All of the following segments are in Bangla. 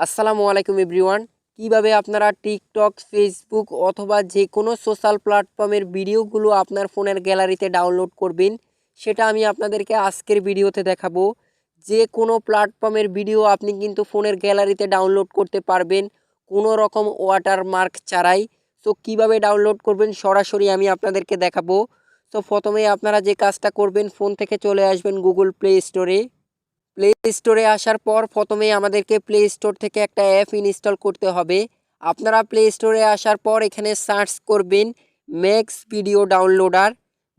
আসসালামু আলাইকুম এভরিওয়ান। কীভাবে আপনারা টিকটক, ফেসবুক অথবা যে কোনো সোশ্যাল প্ল্যাটফর্মের ভিডিওগুলো আপনার ফোনের গ্যালারিতে ডাউনলোড করবেন, সেটা আমি আপনাদেরকে আজকের ভিডিওতে দেখাবো। যে কোনো প্ল্যাটফর্মের ভিডিও আপনি কিন্তু ফোনের গ্যালারিতে ডাউনলোড করতে পারবেন, কোনো রকম ওয়াটার মার্ক ছাড়াই। সো কীভাবে ডাউনলোড করবেন সরাসরি আমি আপনাদেরকে দেখাবো। সো প্রথমে আপনারা যে কাজটা করবেন, ফোন থেকে চলে আসবেন গুগল প্লে স্টোরে। প্লে স্টোরে আসার পর প্রথমে আমাদেরকে প্লে স্টোর থেকে একটা অ্যাপ ইনস্টল করতে হবে। আপনারা প্লে স্টোরে আসার পর এখানে সার্চ করবেন max video downloader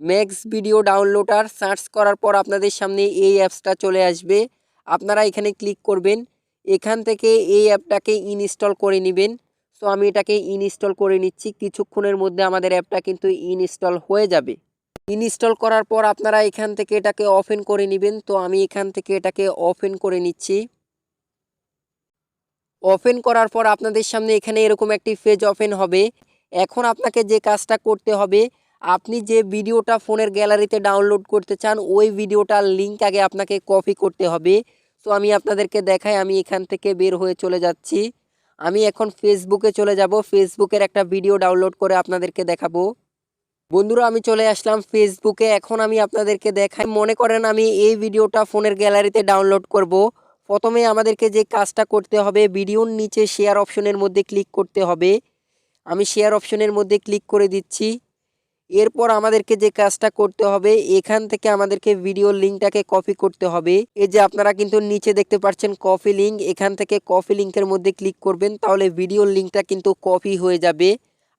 max video downloader search করার পর আপনাদের সামনে এই অ্যাপসটা চলে আসবে। আপনারা এখানে ক্লিক করবেন। এখান থেকে এই অ্যাপটাকে ইনস্টল করে নেবেন। সো আমি এটাকে ইনস্টল করে নিচ্ছি। কিছুক্ষণের মধ্যে আমাদের অ্যাপটা কিন্তু ইনস্টল হয়ে যাবে। ইনস্টল করার পর আপনারা এখান থেকে এটাকে ওপেন করে নেবেন। তো আমি এখান থেকে এটাকে ওপেন করে নিচ্ছি। ওপেন করার পর আপনাদের সামনে এখানে এরকম একটি পেজ ওপেন হবে। এখন আপনাকে যে কাজটা করতে হবে, আপনি যে ভিডিওটা ফোনের গ্যালারিতে ডাউনলোড করতে চান, ওই ভিডিওটার লিঙ্ক আগে আপনাকে কপি করতে হবে। তো আমি আপনাদেরকে দেখাই, আমি এখান থেকে বের হয়ে চলে যাচ্ছি। আমি এখন ফেসবুকে চলে যাব। ফেসবুকের একটা ভিডিও ডাউনলোড করে আপনাদেরকে দেখাবো। বন্ধুরা, আমি চলে আসলাম ফেসবুকে এখন আমি আপনাদেরকে দেখাই। মনে করেন আমি এই ভিডিওটা ফোনের গ্যালারিতে ডাউনলোড করব। প্রথমে আমাদেরকে যে কাজটা করতে হবে, ভিডিওর নিচে শেয়ার অপশনের মধ্যে ক্লিক করতে হবে। আমি শেয়ার অপশনের মধ্যে ক্লিক করে দিচ্ছি। এরপর আমাদেরকে যে কাজটা করতে হবে, এখান থেকে আমাদেরকে ভিডিও লিঙ্কটাকে কপি করতে হবে। এই যে আপনারা কিন্তু নিচে দেখতে পাচ্ছেন কপি লিঙ্ক এখান থেকে কপি লিঙ্কের মধ্যে ক্লিক করবেন, তাহলে ভিডিওর লিঙ্কটা কিন্তু কপি হয়ে যাবে।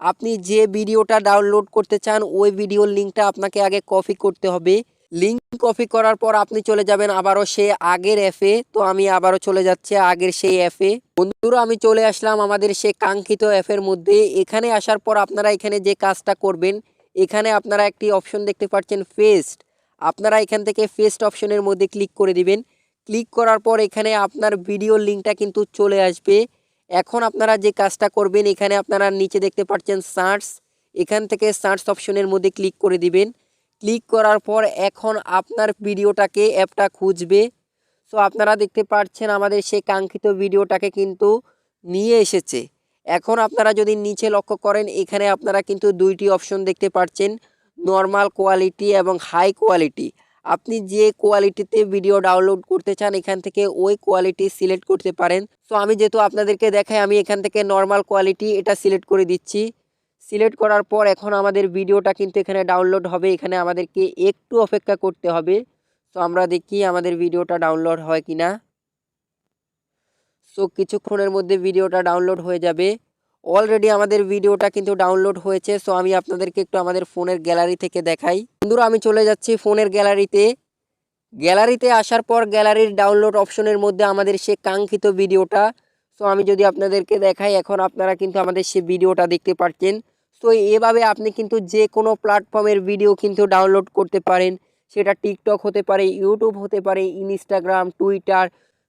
আপনি যে ভিডিওটা ডাউনলোড করতে চান, ওই ভিডিওর লিঙ্কটা আপনাকে আগে কপি করতে হবে। লিঙ্ক কপি করার পর আপনি চলে যাবেন আবারও সে আগের অ্যাপে তো আমি আবারও চলে যাচ্ছে আগের সেই অ্যাপে বন্ধুরা, আমি চলে আসলাম আমাদের সে কাঙ্ক্ষিত অ্যাপের মধ্যে। এখানে আসার পর আপনারা এখানে যে কাজটা করবেন, এখানে আপনারা একটি অপশন দেখতে পাচ্ছেন ফেস্ট আপনারা এখান থেকে ফেস্ট অপশনের মধ্যে ক্লিক করে দিবেন। ক্লিক করার পর এখানে আপনার ভিডিওর লিঙ্কটা কিন্তু চলে আসবে। এখন আপনারা যে কাজটা করবেন, এখানে আপনারা নিচে দেখতে পাচ্ছেন সার্চ এখান থেকে সার্চ অপশনের মধ্যে ক্লিক করে দিবেন। ক্লিক করার পর এখন আপনার ভিডিওটাকে অ্যাপটা খুঁজবে। সো আপনারা দেখতে পাচ্ছেন আমাদের সেই কাঙ্ক্ষিত ভিডিওটাকে কিন্তু নিয়ে এসেছে। এখন আপনারা যদি নিচে লক্ষ্য করেন, এখানে আপনারা কিন্তু দুইটি অপশন দেখতে পাচ্ছেন নর্মাল কোয়ালিটি এবং হাই কোয়ালিটি আপনি যে কোয়ালিটিতে ভিডিও ডাউনলোড করতে চান, এখান থেকে ওই কোয়ালিটি সিলেক্ট করতে পারেন। সো আমি যেহেতু আপনাদেরকে দেখাই, আমি এখান থেকে নর্মাল কোয়ালিটি এটা সিলেক্ট করে দিচ্ছি। সিলেক্ট করার পর এখন আমাদের ভিডিওটা কিন্তু এখানে ডাউনলোড হবে। এখানে আমাদেরকে একটু অপেক্ষা করতে হবে। তো আমরা দেখি আমাদের ভিডিওটা ডাউনলোড হয় কি না সো কিছুক্ষণের মধ্যে ভিডিওটা ডাউনলোড হয়ে যাবে। অলরেডি আমাদের ভিডিওটা কিন্তু ডাউনলোড হয়েছে সো আমি আপনাদেরকে একটু আমাদের ফোনের গ্যালারি থেকে দেখাই। বন্ধুরা, আমি চলে যাচ্ছি ফোনের গ্যালারিতে গ্যালারিতে আসার পর গ্যালারির ডাউনলোড অপশনের মধ্যে আমাদের সে কাঙ্ক্ষিত ভিডিওটা। সো আমি যদি আপনাদেরকে দেখাই, এখন আপনারা কিন্তু আমাদের সে ভিডিওটা দেখতে পাচ্ছেন সো এভাবে আপনি কিন্তু যে কোনো প্ল্যাটফর্মের ভিডিও কিন্তু ডাউনলোড করতে পারেন। সেটা টিকটক হতে পারে ইউটিউব হতে পারে ইনস্টাগ্রাম টুইটার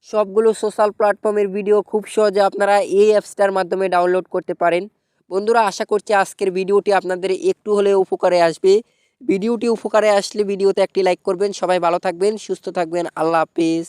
সবগুলো সোশ্যাল প্ল্যাটফর্মের ভিডিও খুব সহজে আপনারা এই অ্যাপসটার মাধ্যমে ডাউনলোড করতে পারেন। বন্ধুরা, আশা করছি আজকের ভিডিওটি আপনাদের একটু হলেও উপকারে আসবে। ভিডিওটি উপকারে আসলে ভিডিওতে একটি লাইক করবেন। সবাই ভালো থাকবেন, সুস্থ থাকবেন। আল্লাহ হাফিজ।